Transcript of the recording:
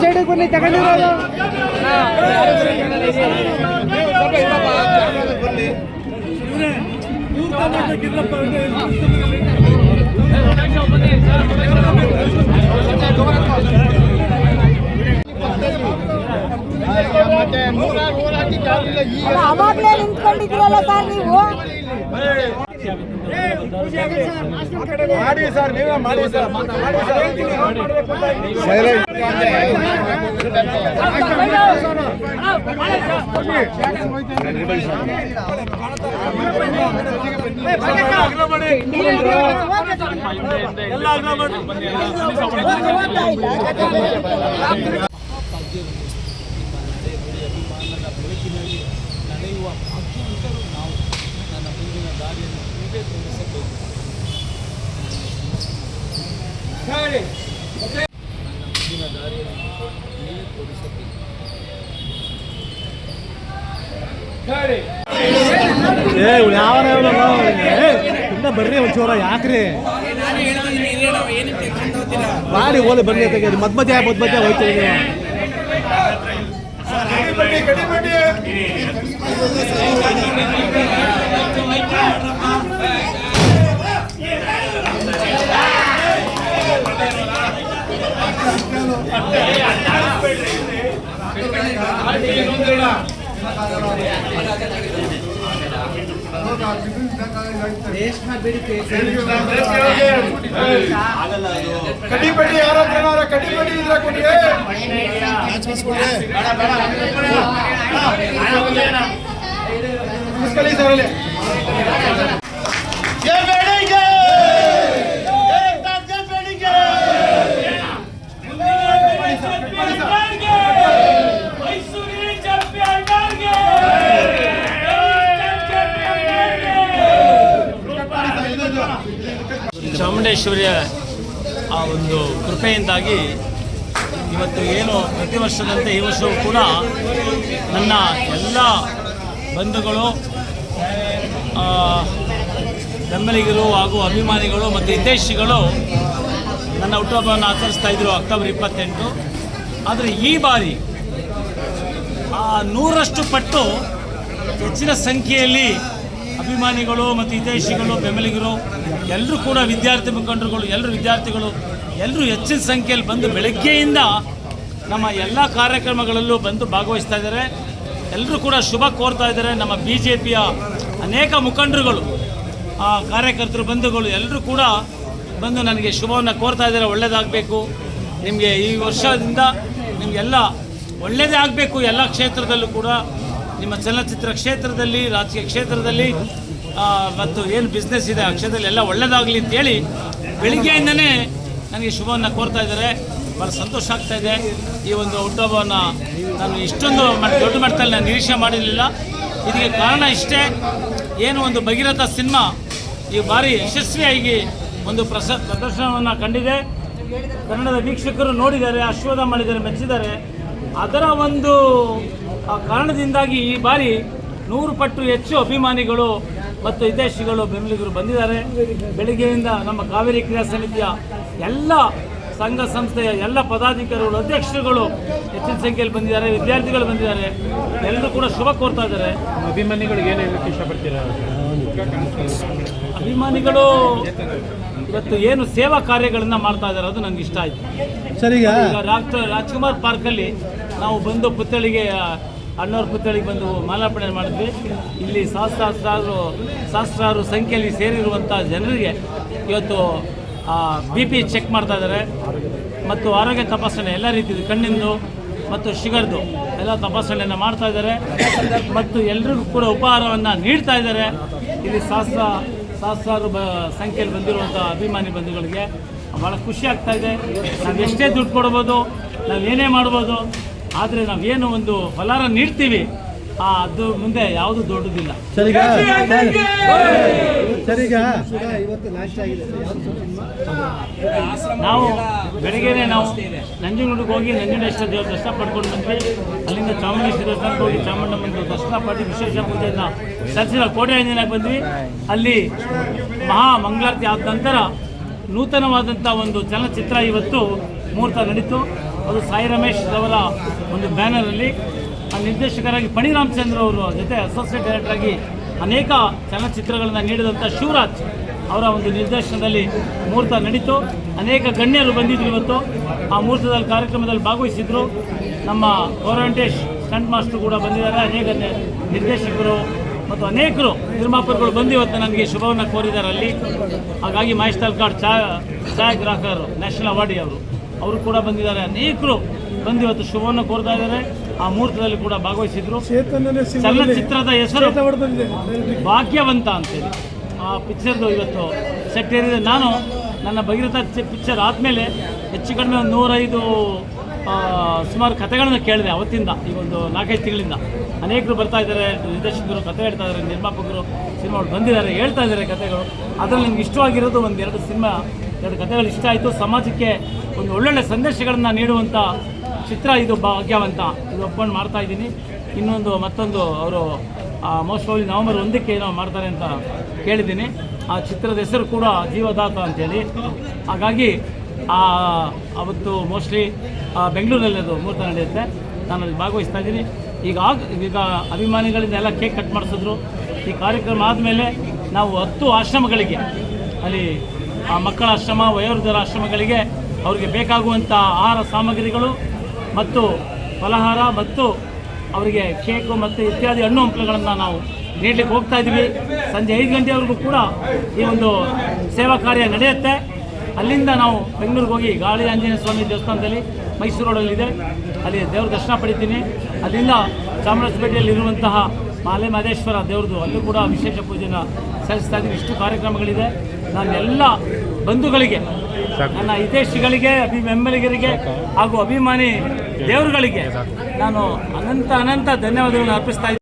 ಸೈಡಿಗೆ ಬನ್ನಿ ತಗೊಂಡಿರೋದು. ಅವಾಗ್ಲೇ ನಿಂತ್ಕೊಂಡಿದ್ದೀರಲ್ಲ ಸರ್ ನೀವು? ಮಾಡಿ ಸರ್ ನೀವೇ ಮಾಡಿ ಸರ್. ಮಾಡಿ ಓದ್ತಾ ಏ ಯಾವ ತುಂಬ ಬರ್ರಿ ಒಂಚೂರ ಯಾಕ್ರಿ? ಮಾಡಿ ಓಲೆ ಬನ್ನಿ ತೆಗೆದು ಮದ್ ಮಧ್ಯ ಮದ್ ಮಧ್ಯ ಹೋಯ್ತೀವಿ ನೀವು ಕಡ್ಡಿಪಟ್ಟಿ ಯಾರ ಕಡ್ಡಿಪಟ್ಟಿ ಇದ್ರೆ ಕೊಡಿ ಮುಸ್ಕಲಿ ಸರ್ ಆ ಒಂದು ಕೃಪೆಯಿಂದಾಗಿ ಇವತ್ತು ಏನು ಪ್ರತಿ ವರ್ಷದಂತೆ ಈ ವರ್ಷವೂ ಕೂಡ ನನ್ನ ಎಲ್ಲ ಬಂಧುಗಳು ಬೆಂಬಲಿಗರು ಹಾಗೂ ಅಭಿಮಾನಿಗಳು ಮತ್ತು ಹಿತೈಷಿಗಳು ನನ್ನ ಹುಟ್ಟುಹಬ್ಬವನ್ನು ಆಚರಿಸ್ತಾ ಇದ್ದರು ಅಕ್ಟೋಬರ್ ಇಪ್ಪತ್ತೆಂಟು. ಆದರೆ ಈ ಬಾರಿ ಆ ನೂರಷ್ಟು ಪಟ್ಟು ಹೆಚ್ಚಿನ ಸಂಖ್ಯೆಯಲ್ಲಿ ಅಭಿಮಾನಿಗಳು ಮತ್ತು ಹಿತೈಷಿಗಳು, ಬೆಂಬಲಿಗರು ಎಲ್ಲರೂ ಕೂಡ ವಿದ್ಯಾರ್ಥಿ ಮುಖಂಡರುಗಳು, ಎಲ್ಲರೂ ವಿದ್ಯಾರ್ಥಿಗಳು, ಎಲ್ಲರೂ ಹೆಚ್ಚಿನ ಸಂಖ್ಯೆಯಲ್ಲಿ ಬಂದು ಬೆಳಗ್ಗೆಯಿಂದ ನಮ್ಮ ಎಲ್ಲ ಕಾರ್ಯಕ್ರಮಗಳಲ್ಲೂ ಬಂದು ಭಾಗವಹಿಸ್ತಾ ಇದ್ದಾರೆ. ಎಲ್ಲರೂ ಕೂಡ ಶುಭ ಕೋರ್ತಾ ಇದ್ದಾರೆ. ನಮ್ಮ ಬಿ ಜೆ ಪಿಯ ಅನೇಕ ಮುಖಂಡರುಗಳು, ಆ ಕಾರ್ಯಕರ್ತರು, ಬಂಧುಗಳು ಎಲ್ಲರೂ ಕೂಡ ಬಂದು ನನಗೆ ಶುಭವನ್ನು ಕೋರ್ತಾ ಇದ್ದಾರೆ. ಒಳ್ಳೆಯದಾಗಬೇಕು ನಿಮಗೆ ಈ ವರ್ಷದಿಂದ ನಿಮಗೆಲ್ಲ ಒಳ್ಳೆಯದೇ ಆಗಬೇಕು. ಎಲ್ಲ ಕ್ಷೇತ್ರದಲ್ಲೂ ಕೂಡ, ನಿಮ್ಮ ಚಲನಚಿತ್ರ ಕ್ಷೇತ್ರದಲ್ಲಿ, ರಾಜಕೀಯ ಕ್ಷೇತ್ರದಲ್ಲಿ ಮತ್ತು ಏನು ಬಿಸ್ನೆಸ್ ಇದೆ, ಆ ಕ್ಷೇತ್ರದಲ್ಲಿ ಎಲ್ಲ ಒಳ್ಳೆಯದಾಗಲಿ ಅಂತೇಳಿ ಬೆಳಿಗ್ಗೆಯಿಂದನೇ ನನಗೆ ಶುಭವನ್ನು ಕೋರ್ತಾ ಇದ್ದಾರೆ. ಭಾಳ ಸಂತೋಷ ಆಗ್ತಾ ಇದೆ. ಈ ಒಂದು ಹುಟ್ಟುಹಬ್ಬವನ್ನು ನಾನು ಇಷ್ಟೊಂದು ದೊಡ್ಡ ಮಟ್ಟದಲ್ಲಿ ನಾನು ನಿರೀಕ್ಷೆ ಮಾಡಿರಲಿಲ್ಲ. ಇದಕ್ಕೆ ಕಾರಣ ಇಷ್ಟೇ, ಏನು ಒಂದು ಭಗೀರಥ ಸಿನಿಮಾ ಈ ಬಾರಿ ಯಶಸ್ವಿಯಾಗಿ ಒಂದು ಪ್ರಸ, ಪ್ರದರ್ಶನವನ್ನು ಕಂಡಿದೆ. ಕನ್ನಡದ ವೀಕ್ಷಕರು ನೋಡಿದ್ದಾರೆ, ಆಶೀರ್ವಾದ ಮಾಡಿದ್ದಾರೆ, ಮೆಚ್ಚಿದ್ದಾರೆ. ಅದರ ಒಂದು ಕಾರಣದಿಂದಾಗಿ ಈ ಬಾರಿ ನೂರು ಪಟ್ಟು ಹೆಚ್ಚು ಅಭಿಮಾನಿಗಳು ಮತ್ತು ಹಿತೈಷಿಗಳು ಬೆಂಬಲಿಗರು ಬಂದಿದ್ದಾರೆ. ಬೆಳಿಗ್ಗೆಯಿಂದ ನಮ್ಮ ಕಾವೇರಿ ಕ್ರಿಯಾ ಸಮಿತಿಯ ಎಲ್ಲ ಸಂಘ ಸಂಸ್ಥೆಯ ಎಲ್ಲ ಪದಾಧಿಕಾರಿಗಳು ಅಧ್ಯಕ್ಷರುಗಳು ಹೆಚ್ಚಿನ ಸಂಖ್ಯೆಯಲ್ಲಿ ಬಂದಿದ್ದಾರೆ ವಿದ್ಯಾರ್ಥಿಗಳು ಬಂದಿದ್ದಾರೆ. ಎಲ್ಲರೂ ಕೂಡ ಶುಭ ಕೋರ್ತಾ ಇದ್ದಾರೆ. ಅಭಿಮಾನಿಗಳಿಗೆ ಏನು ಹೇಳಕ್ಕೆ ಇಷ್ಟಪಡ್ತೀರಾ? ಅಭಿಮಾನಿಗಳು ಇವತ್ತು ಏನು ಸೇವಾ ಕಾರ್ಯಗಳನ್ನು ಮಾಡ್ತಾ ಇದ್ದಾರೆ ಅದು ನನಗೆ ಇಷ್ಟ ಆಯಿತು. ಸರಿ ಈಗ ರಾಜ್ಕುಮಾರ್ ಪಾರ್ಕಲ್ಲಿ ನಾವು ಬಂದು ಪುತ್ಥಳಿಗೆ ಅಣ್ಣವ್ರ ಪುತ್ಥಳಿಗೆ ಬಂದು ಮಾಲಾರ್ಪಣೆ ಮಾಡಿದ್ವಿ. ಇಲ್ಲಿ ಸಹಸ್ರಾರು ಸಹಸ್ರಾರು ಸಂಖ್ಯೆಯಲ್ಲಿ ಸೇರಿರುವಂಥ ಜನರಿಗೆ ಇವತ್ತು ಬಿ ಪಿ ಚೆಕ್ ಮಾಡ್ತಾ ಇದ್ದಾರೆ. ಮತ್ತು ಆರೋಗ್ಯ ತಪಾಸಣೆ ಎಲ್ಲ ರೀತಿಯದು ಕಣ್ಣಿಂದು ಮತ್ತು ಶುಗರ್ದು ಎಲ್ಲ ತಪಾಸಣೆಯನ್ನು ಮಾಡ್ತಾ ಇದ್ದಾರೆ. ಮತ್ತು ಎಲ್ರಿಗೂ ಕೂಡ ಉಪಹಾರವನ್ನು ನೀಡ್ತಾ ಇದ್ದಾರೆ. ಇಲ್ಲಿ ಸಹಸ್ರ, ಸಹಸ್ರಾರು ಬ, ಸಂಖ್ಯೆಯಲ್ಲಿ ಬಂದಿರುವಂಥ ಅಭಿಮಾನಿ ಬಂಧುಗಳಿಗೆ ಭಾಳ ಖುಷಿ ಆಗ್ತಾ ಇದೆ. ನಾವು ಎಷ್ಟೇ ದುಡ್ಡು ಕೊಡ್ಬೋದು, ನಾವು ಏನೇ ಮಾಡ್ಬೋದು ಆದರೆ ನಾವೇನು ಒಂದು ಫಲಾರ ನೀಡ್ತೀವಿ ಆ ಅದು ಮುಂದೆ ಯಾವುದು ದೊಡ್ಡದಿಲ್ಲ. ನಾವು ಬೆಳಗ್ಗೆನೆ ನಾವು ನಂಜನಗೂಡಿಗೆ ಹೋಗಿ ನಂಜುಂಡೇಶ್ವರ ದೇವರ ದರ್ಶನ ಪಡ್ಕೊಂಡು ಬಂದ್ವಿ. ಅಲ್ಲಿಂದ ಚಾಮುಂಡೇಶ್ವರಿ ದೇವಸ್ಥಾನಕ್ಕೆ ಹೋಗಿ ಚಾಮುಂಡಮ್ಮನ ದರ್ಶನ ಪಡೆದು ವಿಶೇಷ ಪೂಜೆಯನ್ನು ಸಲ್ಲಿಸಿದ ಕೋಟೆ ಆಂಜನೇಯಕ್ಕೆ ಬಂದ್ವಿ. ಅಲ್ಲಿ ಮಹಾ ಮಂಗಳಾರತಿ ಆದ ನಂತರ ನೂತನವಾದಂಥ ಒಂದು ಚಲನಚಿತ್ರ ಇವತ್ತು ಮುಹೂರ್ತ ನಡೀತು. ಅದು ಸಾಯಿ ರಮೇಶ್ ಅವರ ಒಂದು ಬ್ಯಾನರಲ್ಲಿ ಆ ನಿರ್ದೇಶಕರಾಗಿ ಪಣಿರಾಮಚಂದ್ರ ಅವರು ಜೊತೆ ಅಸೋಸಿಯೇಟ್ ಡೈರೆಕ್ಟರ್ ಆಗಿ ಅನೇಕ ಚಲನಚಿತ್ರಗಳನ್ನು ನೀಡಿದಂಥ ಶಿವರಾಜ್ ಅವರ ಒಂದು ನಿರ್ದೇಶನದಲ್ಲಿ ಮುಹೂರ್ತ ನಡೀತು. ಅನೇಕ ಗಣ್ಯರು ಬಂದಿದ್ರು ಇವತ್ತು. ಆ ಮುಹೂರ್ತದಲ್ಲಿ ಕಾರ್ಯಕ್ರಮದಲ್ಲಿ ಭಾಗವಹಿಸಿದ್ರು. ನಮ್ಮ ಗೌರವಂಟೇಶ್ ಸ್ಟಂಟ್ ಮಾಸ್ಟರ್ ಕೂಡ ಬಂದಿದ್ದಾರೆ. ಅನೇಕ ನಿರ್ದೇಶಕರು ಮತ್ತು ಅನೇಕರು ನಿರ್ಮಾಪಕರು ಬಂದು ಇವತ್ತು ನನಗೆ ಶುಭವನ್ನು ಕೋರಿದ್ದಾರೆ ಅಲ್ಲಿ. ಹಾಗಾಗಿ ಮಹೇಶ್ ತಲ್ಕಾಡ್ ಚಾ ಛಾಯಾಗ್ರಾಹಕರು ನ್ಯಾಷನಲ್ ಅವಾರ್ಡಿ ಅವರು. ಅವರು ಕೂಡ ಬಂದಿದ್ದಾರೆ. ಅನೇಕರು ಬಂದು ಇವತ್ತು ಶುಭವನ್ನು ಕೋರ್ತಾ ಇದ್ದಾರೆ. ಆ ಮುಹೂರ್ತದಲ್ಲಿ ಕೂಡ ಭಾಗವಹಿಸಿದ್ರು. ಚಲನಚಿತ್ರದ ಹೆಸರು ಭಾಗ್ಯವಂತ ಅಂತೇಳಿ ಆ ಪಿಕ್ಚರ್ದು ಇವತ್ತು ಸೆಟ್ ಏರಿದೆ. ನಾನು ನನ್ನ ಭಗೀರಥ ಪಿಕ್ಚರ್ ಆದಮೇಲೆ ಹೆಚ್ಚು ಕಡಿಮೆ ಒಂದು ನೂರೈದು ಸುಮಾರು ಕಥೆಗಳನ್ನು ಕೇಳಿದೆ ಅವತ್ತಿಂದ ಈ ಒಂದು ನಾಲ್ಕೈದು ತಿಂಗಳಿಂದ. ಅನೇಕರು ಬರ್ತಾ ಇದ್ದಾರೆ. ನಿರ್ದೇಶಕರು ಕತೆ ಹೇಳ್ತಾ ಇದ್ದಾರೆ. ನಿರ್ಮಾಪಕರು ಸಿನಿಮಾಗಳು ಬಂದಿದ್ದಾರೆ ಹೇಳ್ತಾ ಇದ್ದಾರೆ ಕಥೆಗಳು ಅದರಲ್ಲಿ ನನಗೆ ಇಷ್ಟವಾಗಿರೋದು ಒಂದು ಎರಡು ಸಿನಿಮಾ ಎರಡು ಕಥೆಗಳು ಇಷ್ಟ ಆಯಿತು. ಸಮಾಜಕ್ಕೆ ಒಂದು ಒಳ್ಳೊಳ್ಳೆ ಸಂದೇಶಗಳನ್ನು ನೀಡುವಂಥ ಚಿತ್ರ ಇದು ಭಾಗ್ಯವಂತ. ಇದು ಒಪ್ಕೊಂಡು ಮಾಡ್ತಾ ಇದ್ದೀನಿ. ಇನ್ನೊಂದು ಮತ್ತೊಂದು ಅವರು ಮೋಸ್ಟ್ ಓಲಿ ನವಂಬರ್ ಒಂದಕ್ಕೆ ಏನೋ ಮಾಡ್ತಾರೆ ಅಂತ ಕೇಳಿದ್ದೀನಿ. ಆ ಚಿತ್ರದ ಹೆಸರು ಕೂಡ ಜೀವದಾತ ಅಂತೇಳಿ. ಹಾಗಾಗಿ ಅವತ್ತು ಮೋಸ್ಟ್ಲಿ ಬೆಂಗಳೂರಲ್ಲಿ ಅದು ಮುಹೂರ್ತ ನಡೆಯುತ್ತೆ. ನಾನು ಅಲ್ಲಿ ಭಾಗವಹಿಸ್ತಾ ಇದ್ದೀನಿ. ಈಗ ಆಗ, ಈಗ ಅಭಿಮಾನಿಗಳಿಂದ ಎಲ್ಲ ಕೇಕ್ ಕಟ್ ಮಾಡಿಸಿದ್ರು. ಈ ಕಾರ್ಯಕ್ರಮ ಆದಮೇಲೆ ನಾವು ಹತ್ತು ಆಶ್ರಮಗಳಿಗೆ ಅಲ್ಲಿ ಆ ಮಕ್ಕಳ ಆಶ್ರಮ, ವಯೋವೃದ್ಧರ ಆಶ್ರಮಗಳಿಗೆ ಅವರಿಗೆ ಬೇಕಾಗುವಂಥ ಆಹಾರ ಸಾಮಗ್ರಿಗಳು ಮತ್ತು ಫಲಹಾರ ಮತ್ತು ಅವರಿಗೆ ಕೇಕು ಮತ್ತು ಇತ್ಯಾದಿ ಹಣ್ಣು ಹಂಪಲುಗಳನ್ನು ನಾವು ನೀಡಲಿಕ್ಕೆ ಹೋಗ್ತಾ ಇದ್ದೀವಿ. ಸಂಜೆ ಐದು ಗಂಟೆವರೆಗೂ ಕೂಡ ಈ ಒಂದು ಸೇವಾ ಕಾರ್ಯ ನಡೆಯುತ್ತೆ. ಅಲ್ಲಿಂದ ನಾವು ಬೆಂಗಳೂರಿಗೆ ಹೋಗಿ ಗಾಳಿ ಆಂಜನೇಯ ಸ್ವಾಮಿ ದೇವಸ್ಥಾನದಲ್ಲಿ ಮೈಸೂರು ರೋಡಲ್ಲಿದೆ ಅಲ್ಲಿ ದೇವ್ರ ದರ್ಶನ ಪಡಿತೀನಿ. ಅಲ್ಲಿಂದ ಚಾಮರಾಜಪೇಟೆಯಲ್ಲಿರುವಂತಹ ಮಾಲೆ ಮಹದೇಶ್ವರ ದೇವ್ರದ್ದು ಅಲ್ಲೂ ಕೂಡ ವಿಶೇಷ ಪೂಜೆನ ಸಲ್ಲಿಸ್ತಾ ಇದ್ದೀವಿ. ಇಷ್ಟು ಕಾರ್ಯಕ್ರಮಗಳಿದೆ. ನಾನು ಎಲ್ಲ ಬಂಧುಗಳಿಗೆ ನನ್ನ ಹಿತೇಶಿಗಳಿಗೆ ಅಭಿ ಬೆಂಬಲಿಗರಿಗೆ ಹಾಗೂ ಅಭಿಮಾನಿ ದೇವರುಗಳಿಗೆ ನಾನು ಅನಂತ ಅನಂತ ಧನ್ಯವಾದಗಳನ್ನು ಅರ್ಪಿಸ್ತಾ